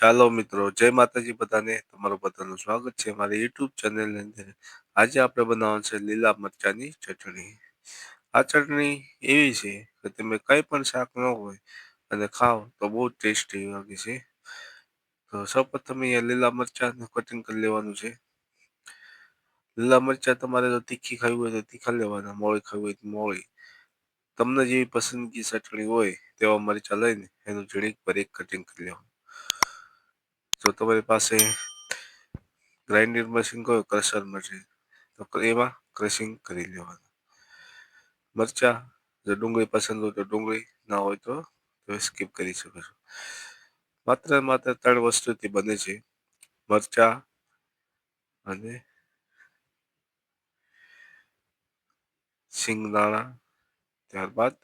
ચાલો મિત્રો, જય માતાજી બધાને. તમારું બધાનું સ્વાગત છે મારી યુટ્યુબ ચેનલની અંદર. આજે આપણે બનાવવાનું છે લીલા મરચાની ચટણી. આ ચટણી એવી છે કે તમે કંઈ પણ શાક ન હોય અને ખાઓ તો બહુ ટેસ્ટી લાગે છે. તો સૌપ્રથમ અહીંયા લીલા મરચાંનું કટિંગ કરી લેવાનું છે. લીલા મરચાં તમારે જો તીખી ખાવી હોય તો તીખા લેવાના, મોળી ખાવી હોય તો મોળી. તમને જેવી પસંદગી ચટણી હોય તેવા મરચાં લઈને એનું ઝીણીક એક કટિંગ કરી લેવાનું. જો તમારી પાસે ગ્રાઇન્ડર મશીન હોય ક્રશર મશીન તો એમાં ક્રશિંગ કરી લેવાનું. મરચા જો ડુંગળી પસંદ હોય તો ડુંગળી, ના હોય તો તમે સ્કીપ કરી શકો છો. માત્ર માત્ર ત્રણ વસ્તુથી બને છે, મરચા અને સિંગદાણા ત્યારબાદ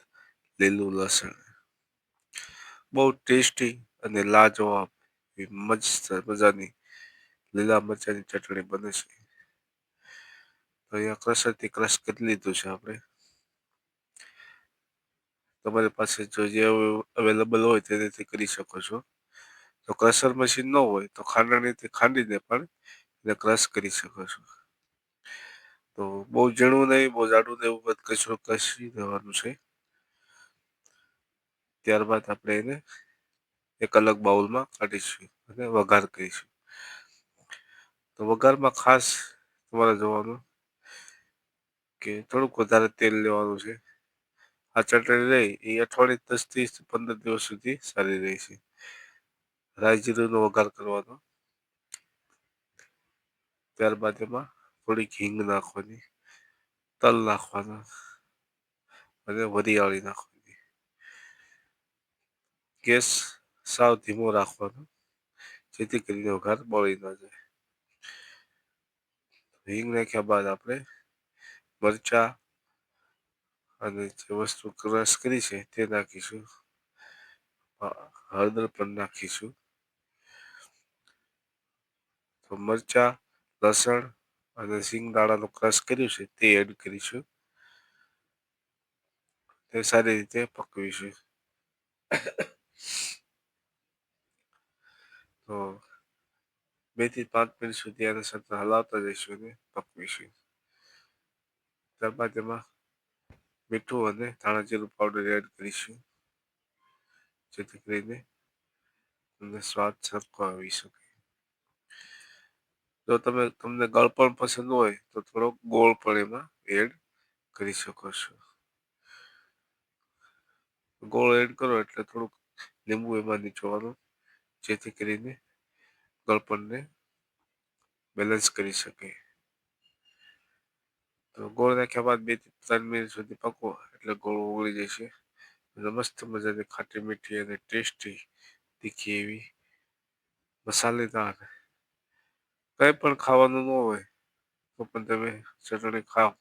લીલું લસણ. બહુ ટેસ્ટી અને લાજવાબ મસ્ત મજાની, લીલા મરચાની ચટણી બને છે. તો અહીંયા ક્રશરથી ક્રશ કરી લીધું છે આપણે. તમારી પાસે જો જે અવેલેબલ હોય તેનાથી કરી શકો છો. જો ક્રશર મશીન ન હોય તો ખાંડણીથી ખાંડીને પણ એને ક્રશ કરી શકો છો. તો બહુ ઝીણું નહીં, બહુ જાડું નહીં, એવું કચરું કસી દેવાનું છે. ત્યારબાદ આપણે એને એક અલગ બાઉલમાં કાઢીશું અને વઘાર કરીશું. તો વઘારમાં ખાસ તમારે જોવાનું કે થોડુંક વધારે તેલ લેવાનું છે. આ ચટણી રહી એ અઠવાડિયે દસથી પંદર દિવસ સુધી સારી રહી છે રાઈ વઘાર કરવાનો. ત્યારબાદ એમાં થોડીક હિંગ નાખવાની, તલ નાખવાના અને વરિયાળી નાખવાની. ગેસ સાવ ધીમો રાખવાનો. જેથી કરીને વઘાર બળી ન જાય. હિંગ નાખ્યા બાદ આપણે મરચા અને જે વસ્તુ ક્રશ કરી છે તે નાખીશું. હળદર પણ નાખીશું. તો મરચા, લસણ અને સિંગ દાણાનો ક્રશ કર્યું છે તે એડ કરીશું. તે સારી રીતે પકવીશું. તો બેથી પાંચ મિનિટ સુધી આને સતત હલાવતા જઈશું અને પકવીશું. ત્યારબાદ એમાં મીઠું અને ધાણા જીરું પાવડર એડ કરીશું. જેથી કરીને તમને સ્વાદ સરખો આવી શકે. જો તમે, તમને ગળપણ પસંદ હોય તો થોડોક ગોળ પણ એમાં એડ કરી શકો છો. ગોળ એડ કરો એટલે થોડુંક લીંબુ એમાં નીચોવાનું જેથી કરીને ગળપણને બેલેન્સ કરી શકે. તો ગોળ નાખ્યા બાદ બેથી ત્રણ મિનિટ સુધી પકવો, એટલે ગોળ ઓગળી જશે. મસ્ત મજાની ખાટી મીઠી અને ટેસ્ટી તીખી એવી મસાલેદાર કંઈ પણ ખાવાનું ન હોય તો પણ તમે ચટણી ખાઓ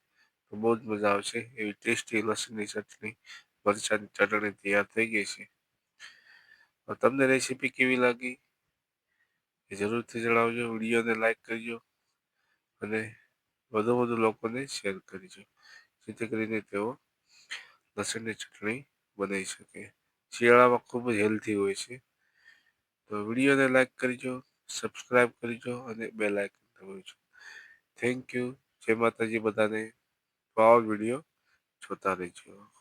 તો બહુ જ મજા આવશે. એવી ટેસ્ટી લસણની ચટણી, મરચાની ચટણી તૈયાર થઈ ગઈ છે. તમને રેસીપી કેવી લાગી? એ જરૂરથી જણાવજો, વિડીયોને લાઈક કરજો અને વધુ વધુ લોકોને શેર કરજો, જેથી કરીને તેઓ લસણની ચટણી બનાવી શકે. શિયાળામાં ખૂબ જ હેલ્ધી હોય છે. તો વિડીયોને લાઈક કરજો સબસ્ક્રાઈબ કરજો અને બે લાઈક દબાવજો. થેન્ક યુ જય માતાજી બધાને. આવા વીડિયો જોતા રહેજો.